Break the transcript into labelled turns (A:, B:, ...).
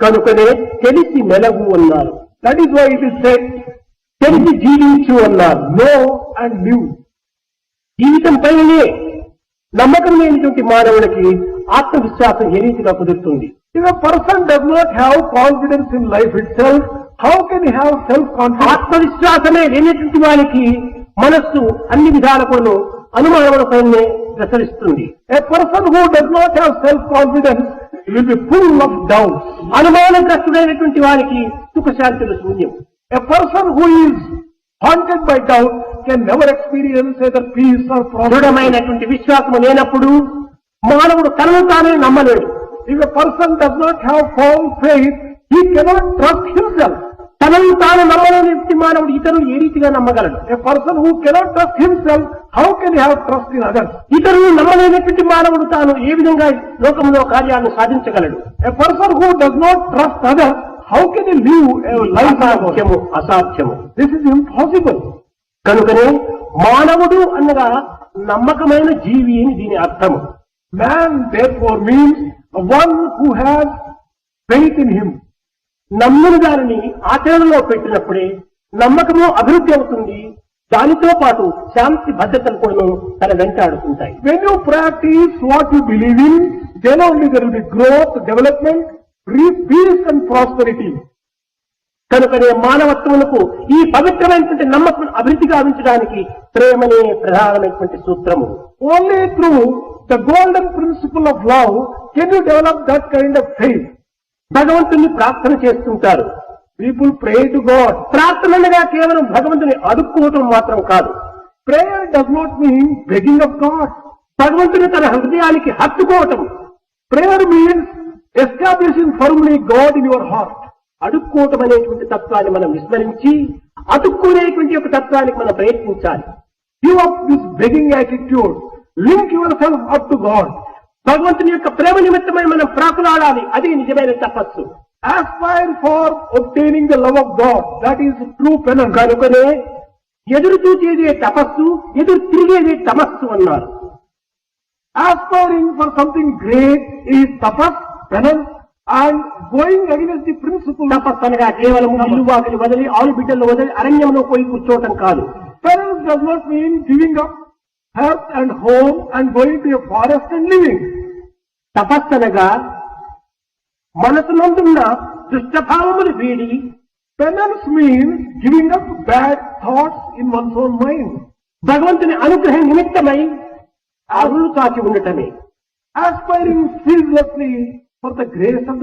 A: కనుకనే తెలిసి మెలగు అన్నారు.
B: That is why it is said
A: తెలిసి జీవించు అన్నారు.
B: నో అండ్ న్యూ
A: జీవితం పైనే నమ్మకం లేనిటువంటి మానవుడికి ఆత్మవిశ్వాసం ఏ రీతిగా కుదురుతుంది?
B: If person does not have confidence in life itself how can have self confidence
A: ఆత్మవిశ్వాసమే లేనిటువంటి వారికి మనస్సు అన్ని విధాల అనుమానముల పైనే ప్రసరిస్తుంది.
B: A person who does not have self confidence
A: అనుమానగ్రస్తుడైనటువంటి వారికి సుఖశాంతులు శూన్యం.
B: A person who is haunted by doubt can never experience peace దృఢమైనటువంటి
A: విశ్వాసం లేనప్పుడు మానవుడు తనను తానే నమ్మలేడు.
B: If a person does not have firm faith he cannot trust himself
A: తనను తాను నమ్మలేని మానవుడు ఇతరులు ఏ రీతిగా నమ్మగలడు?
B: A person who cannot trust himself how can you have trust in other
A: ఇతరులు నమ్మలేనటువంటి మానవుడు తాను ఏ విధంగా లోకంలో కార్యాలను సాధించగలడు?
B: A person who does not trust other how can you live అసాధ్యము
A: అసాధ్యము.
B: దిస్ ఇస్ ఇంపాసిబుల్
A: కనుకనే మానవుడు అనగా నమ్మకమైన జీవి అని దీని అర్థము.
B: Man therefore means one who has faith in him
A: నమ్మిన దానిని ఆచరణలో పెట్టినప్పుడే నమ్మకము అభివృద్ధి అవుతుంది. దానితో పాటు శాంతి భద్రతను కూడా తన వెంట ఆడుకుంటాయి.
B: When you practice what you believe in then only there be growth development peace and prosperity
A: కనుకనే మానవత్వములకు ఈ పవిత్రమైనటువంటి నమ్మకం అభివృద్ధి గావించడానికి ప్రేమనే ప్రధానమైనటువంటి సూత్రము.
B: Only through the golden principle of love can you develop that kind of faith
A: భగవంతుని ప్రార్థన చేస్తుంటారు.
B: పీపుల్ ప్రే టు గాడ్
A: ప్రార్థనగా కేవలం భగవంతుని అడుక్కోవటం మాత్రం కాదు.
B: Prayer does not mean begging of God
A: భగవంతుని తన హృదయానికి హత్తుకోవటం.
B: Prayer means establishing firmly God in your heart
A: అడుక్కోవటం అనేటువంటి తత్వాన్ని మనం విస్మరించి అడుక్కునేటువంటి ఒక తత్వానికి మనం ప్రయత్నించాలి.
B: Give up this begging attitude link yourself up to God
A: భగవంతుని యొక్క ప్రేమ నిమిత్తమై మనం ప్రాకులాడాలి. అది నిజమైన తపస్సు.
B: Aspire for obtaining the love of God. That is true penance.
A: కనుకనే ఎదురు చూచేదే తపస్సు ఎదురు తిరిగేదే తమస్సు అన్నారు
B: Aspiring for something great is tapas, penance, and going against the principle.
A: తపస్సు అనగా కేవలం ఇల్లు వాకిలి వదిలి ఆలు బిడ్డలు వదిలి అరణ్యంలో పోయి కూర్చోవటం కాదు
B: Penance does not mean giving up health and home and going to a forest and living.
A: మనసునందున్న దుష్టభావములు వీడి
B: penance mean giving up bad thoughts in one's own mind
A: భగవంతుని అనుగ్రహం నిమిత్తమై
B: ఆ రుణు
A: కాచి ఉండటమే.
B: Aspiring ceaselessly for the grace of